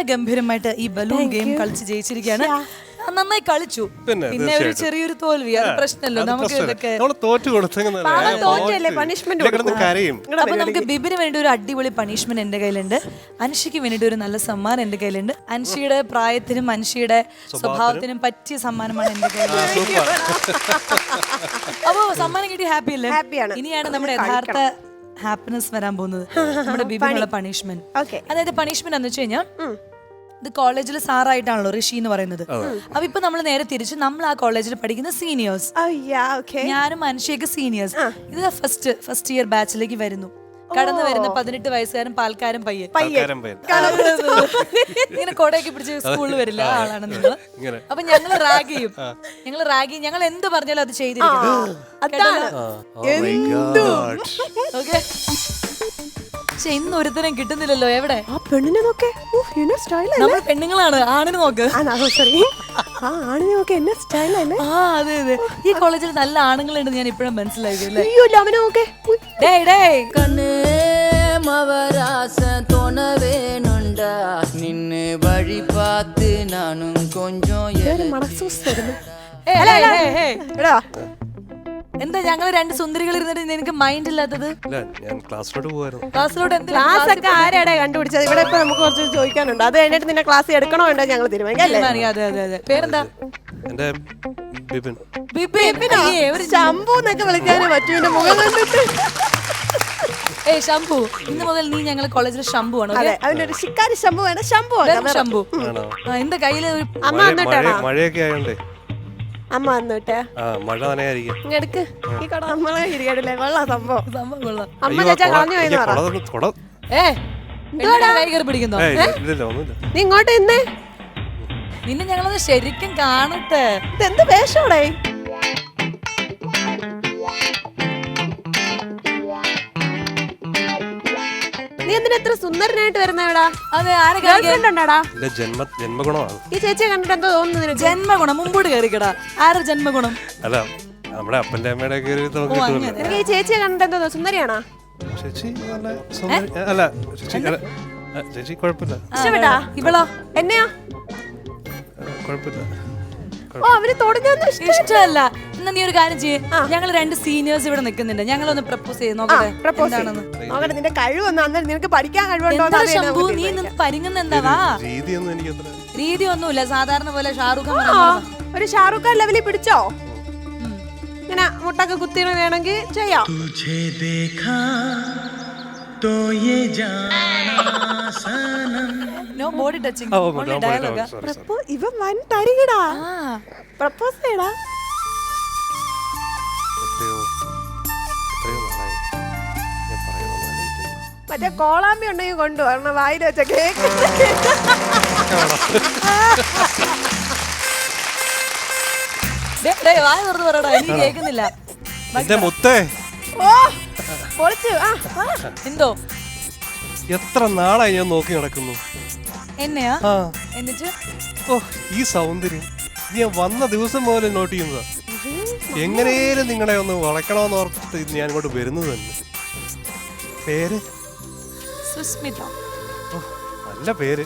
വളരെ ഗംഭീരമായിട്ട് ഈ ബലൂൺ ഗെയിം കളിച്ച് ജയിച്ചിരിക്കുകയാണ്. നന്നായി കളിച്ചു. പിന്നെ, ഒരു ചെറിയൊരു തോൽവി അത് പ്രശ്നമല്ലോ. നമുക്ക് ഇതൊക്കെ അപ്പൊ നമുക്ക് ബിബിന് വേണ്ടി ഒരു അടിപൊളി പണിഷ്മെന്റ് എന്റെ കയ്യിലുണ്ട്. അൻഷിക്ക് വേണ്ടി ഒരു നല്ല സമ്മാനം എന്റെ കയ്യിലുണ്ട്. അൻഷിയുടെ പ്രായത്തിനും അൻഷിയുടെ സ്വഭാവത്തിനും. പറ്റിയ സമ്മാനമാണ് എന്റെ കയ്യിൽ അപ്പൊ സമ്മാനം കിട്ടി ഹാപ്പി അല്ലേ? ഹാപ്പിയാണ് ഇനിയാണ് നമ്മുടെ യഥാർത്ഥ ഹാപ്പിനെസ് വരാൻ പോകുന്നത്. നമ്മുടെ ബിബിനുള്ള പണിഷ്മെന്റ് Okay. അതായത് പണിഷ്മെന്റ് എന്ന് വെച്ച് കഴിഞ്ഞാൽ ഇത് കോളേജിൽ സാറായിട്ടാണല്ലോ ഋഷി എന്ന് പറയുന്നത്. അപ്പൊ ഇപ്പൊ നമ്മൾ നേരെ തിരിച്ച് നമ്മൾ ആ കോളേജിൽ പഠിക്കുന്ന സീനിയേഴ്സ് ഓക്കെ ഞാനും മനുഷ്യക്ക് സീനിയേഴ്സ് ഇത് ഫസ്റ്റ് ഫസ്റ്റ് ഇയർ ബാച്ചിലേക്ക് വരുന്നു. കടന്നു വരുന്ന പതിനെട്ട് വയസ്സുകാരൻ പാൽക്കാരൻ പയ്യെ. ഇങ്ങനെ കൊടയൊക്കെ പിടിച്ച് സ്കൂളിൽ വരില്ല ആളാണ് നിങ്ങൾ. അപ്പൊ ഞങ്ങൾ റാഗ് ചെയ്യും. ഞങ്ങൾ റാഗ് ചെയ്യും. ഞങ്ങൾ എന്ത് പറഞ്ഞാലും അത് ചെയ്തിരിക്കും. Oh. ഓക്കെ പക്ഷെ ഇന്ന് ഒരുത്തരം കിട്ടുന്നില്ലല്ലോ എവിടെ? ആ പെണ്ണിനെ നോക്കേ. സ്റ്റൈലല്ലേ നമ്മൾ പെണ്ണുങ്ങളാണ് ആണിന് നോക്ക്. സോറി ആ സ്റ്റൈലല്ലേ ആ ഈ കോളേജിൽ നല്ല ആണുങ്ങളുണ്ട് ഞാൻ ഇപ്പോഴും മനസ്സിലാക്കി അയ്യോ നിന്നെ വഴി കൊഞ്ചോ ഏ, ഏ, ഏ, ഏ, എടാ എന്താ ഞങ്ങൾ രണ്ട് സുന്ദരികൾ ഇരുന്നിട്ട് നിനക്ക് മൈൻഡ് ഇല്ലാത്തത്? ഇല്ല ഞാൻ ക്ലാസ്സിലോട്ട് എന്തിനാ? ക്ലാസ് ഒക്കെ ആരാടെ കണ്ടുപിടിച്ചത്? ഇവിടെ ഇപ്പൊ നമുക്ക് കുറച്ച് ചോദിക്കാനുണ്ട്. അത് കഴിഞ്ഞിട്ട് നിന്നെ ക്ലാസ് എടുക്കണോ ഉണ്ടോ ഞങ്ങൾ തീരുമാനിക്കാം അല്ലേ? അതെ അതെ അതെ. പേരെന്താ? എന്റെ ബിപിൻ. ബിപിൻ? അയ്യേ, ഒരു ശംഭു എന്നൊക്കെ വിളിക്കാനേ പറ്റൂ എന്റെ മുഖം കണ്ടിട്ട്. ഏയ് ശംഭു ഇന്ന് മുതൽ നീ ഞങ്ങൾ കോളേജിൽ ശംഭു ആണ് അതെ അവന്റെ ഒരു ശിക്കാരി ശംഭു വേണം. ശംഭു ആക്കാം. ശംഭു. ആണോ ആ, എന്റെ കയ്യിൽ ഒരു അമ്മ മഴ- വന്നിട്ടാണോ മഴ- മഴയൊക്കെ ആയോണ്ടേ. അമ്മ വന്നിട്ടേ. ആ മഴ ഇങ്ങെടുക്ക് ഈ കട നമ്മളെ ഇരിക്കട്ടില്ലേ കൊള്ളാം സംഭവം. സംഭവം കൊള്ളാം. അമ്മ ചേച്ചാ കളഞ്ഞു പോയെന്ന് പറ. ഏ കൈ കയറി പിടിക്കുന്നോ? നീ ഇങ്ങോട്ട് ഇന്നേ. നിന്നെ ഞങ്ങളത് ശരിക്കും കാണട്ടെ. ഇതെന്ത് വേഷോടെ? എത്ര സുന്ദരനായിട്ട് വരുന്ന അതെ ജന്മ ജന്മഗുണമാണ് ഈ ചേച്ചിയെ കണ്ടിട്ട് എന്തോ തോന്നുന്നു ജന്മഗുണം മുമ്പോട്ട് കയറിക്കടാ ആരുടെ ജന്മഗുണം? അല്ല നമ്മുടെ അപ്പന്റെ അമ്മയുടെ നമുക്ക് ഈ ചേച്ചിയെ കണ്ടിട്ട് എന്തോ? സുന്ദരിയാണോ? ചേച്ചി അല്ല ചേച്ചി കുഴപ്പമില്ല. ഇഷ്ടപ്പെട്ടാ? ഇവളോ? എന്നെയാ? കുഴപ്പമില്ല. ഓ അവർ തൊടുഞ്ഞൊന്നും ഇഷ്ടം ഇഷ്ടമല്ല. എന്നാ നീ ഒരു കാര്യം ചെയ്യേ ഞങ്ങൾ രണ്ട് സീനിയേഴ്സ് ഇവിടെ നിൽക്കുന്നുണ്ട് ഞങ്ങളൊന്ന് പ്രപ്പോസ് ചെയ്ത് നോക്കട്ടെ പ്രപ്പോസ് എന്താണെന്ന് നോക്കട്ടെ നിന്റെ കഴിവൊന്നും അന്നേരം നിനക്ക് പഠിക്കാൻ കഴിവുണ്ടോ എന്ന് എന്താ അറിയാൻ ശംഭു നമുക്ക് നീ തീരുമാനിക്കാം. നിന്ന് പരിങ്ങുന്ന എന്താ വാ രീതിയൊന്നും എനിക്ക് അത്ര രീതി ഒന്നുമില്ല സാധാരണ പോലെ ഷാറുഖ് ഖാൻ ആ, പറയുന്നത് ഒരു ഷാറുഖ് ഖാൻ ലെവലിൽ പിടിച്ചോ ഇങ്ങനെ മുട്ടൊക്കെ കുത്തി വേണമെങ്കിൽ ചെയ്യാം तुझे देखा तो ये जाना सनम no body touching oh, only no, dialogue no, sorry, sorry. അപ്പൊ ഇവൻ വൻ തരികിടാ ആ പ്രപ്പോസ് ചെയ്യടാ മറ്റേ കോളാമ്പി ഉണ്ടെങ്കിൽ കൊണ്ടുപോകണം വായിൽ വെച്ച. കേക്ക് ദേ, ദേ, വായ തുറന്ന് പറയടാ എനിക്ക് കേൾക്കുന്നില്ല. എന്റെ മുത്തേ. ഓ പൊളിച്ചു. ആ ആ. എന്തോ? എത്ര നാളായി ഞാൻ നോക്കി നടക്കുന്നു. എന്നെയാ? ആ. എന്നിട്ട്? ഓ ഈ സൗന്ദര്യം. ഇത് ഞാൻ വന്ന ദിവസം മുതൽ നോട്ട് ചെയ്യുന്നതാ. എങ്ങനെയും നിങ്ങളെ ഒന്ന് വളയ്ക്കണമെന്ന് ഓർത്തിട്ട് ഞാൻ ഇങ്ങോട്ട് വരുന്നത് തന്നെ. പേര്? സുസ്മിത. ഓ, നല്ല പേര്.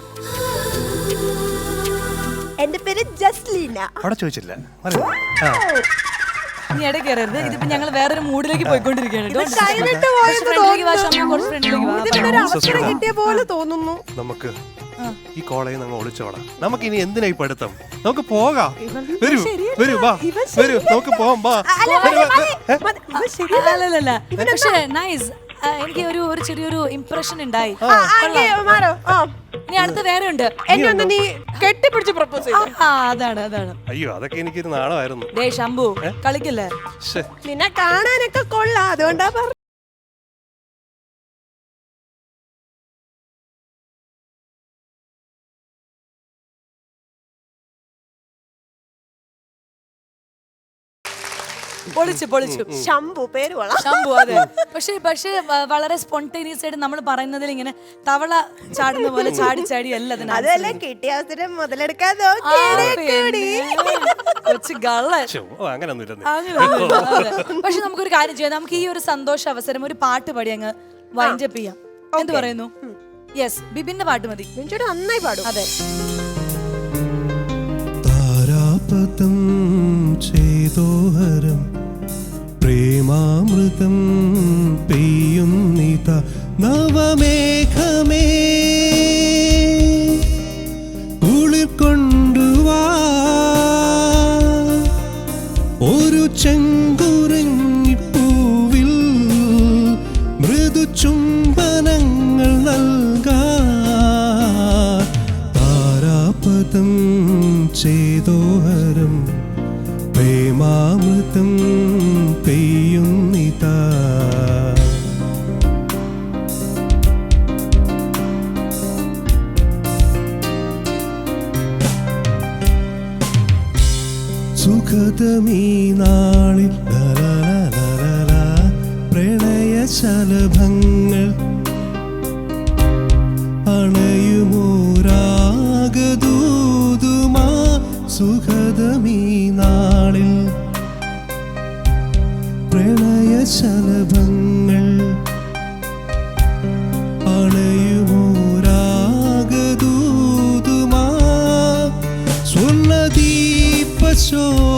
എന്റെ പേര് ജസ്ലീന. അവിടെ ചോദിച്ചില്ല? നീ ഇട കയറരുത് ഇതിപ്പോ ഞങ്ങൾ വേറൊരു മൂഡിലേക്ക് പോയിക്കൊണ്ടിരിക്കുകയാണ് Don't disturb. കൈവിട്ട് പോയെന്ന് തോന്നുന്നു. ശംഭു, കുറച്ച് ഫ്രണ്ടിലേക്ക് ഇതിനൊരു അവസരം കിട്ടിയ പോലെ തോന്നുന്നു. നമുക്ക് ഈ കോളേജ് നമ്മൾ ഒളിച്ചോടാം നമുക്ക് ഇനി എന്തിനാ ഈ പഠിത്തം? നമുക്ക് പോകാം. വരൂ വരൂ വാ. വരൂ നമുക്ക് പോകാം വാ. പക്ഷേ നൈസ് എനിക്ക് ഒരു ഒരു ചെറിയൊരു ഇംപ്രഷൻ ഉണ്ടായി. മാറോ? ആ. ഇനി അടുത്ത വേറെ ഉണ്ട്. എന്നെ ഒന്ന് നീ കെട്ടിപ്പിടിച്ച് പ്രപ്പോസ് ചെയ്തു. ആ അതാണ് അതാണ്. അയ്യോ അതൊക്കെ എനിക്കൊരു നാളമായിരുന്നു ഡേ ശംഭു കളിക്കല്ലേ? നിന്നെ കാണാനൊക്കെ കൊള്ളാം. അതുകൊണ്ടാ പറഞ്ഞ പൊളിച്ചു പൊളിച്ചു. ശംഭു പേര് ശംഭു അതെ. പക്ഷേ പക്ഷേ വളരെ സ്പോണ്ടേനിയസ് ആയിട്ട് നമ്മൾ പറയുന്നതിൽ ഇങ്ങനെ തവള ചാടുന്ന പോലെ ചാടി ചാടി അല്ല. അതല്ല കിട്ടിയ അവസരം മുതലെടുക്കാൻ. പക്ഷെ നമുക്കൊരു കാര്യം ചെയ്യാം. നമുക്ക് ഈ ഒരു സന്തോഷ അവസരം ഒരു പാട്ട് പാടി അങ്ങ് വൈൻഡപ്പ് ചെയ്യാം. എന്ത് പറയുന്നു? യെസ് ബിബിന്റെ പാട്ട് മതി. ബിഞ്ചോട് നന്നായി പാടും. അതെ. താരാപതം ചേതോഹരം പ്രേമാമൃതം പെയ്യുന്നിത നവമേഘമേ. ഒരു ചെങ്കുറിങ്ങിപ്പൂവിൽ മൃദു ചുംബനങ്ങൾ നൽകാൻ താരാപദം ചേതോഹരം പ്രേമാമൃതം സുഖതമീ നാളിൽ. പ്രണയശലഭങ്ങൾ അണയുമോരാഗദൂതുമാ സുഖതമീ നാളിൽ. പ്രണയശലഭങ്ങൾ അണയുമോരാഗദൂതുമാ സ്വർണദീപശോഭയിൽ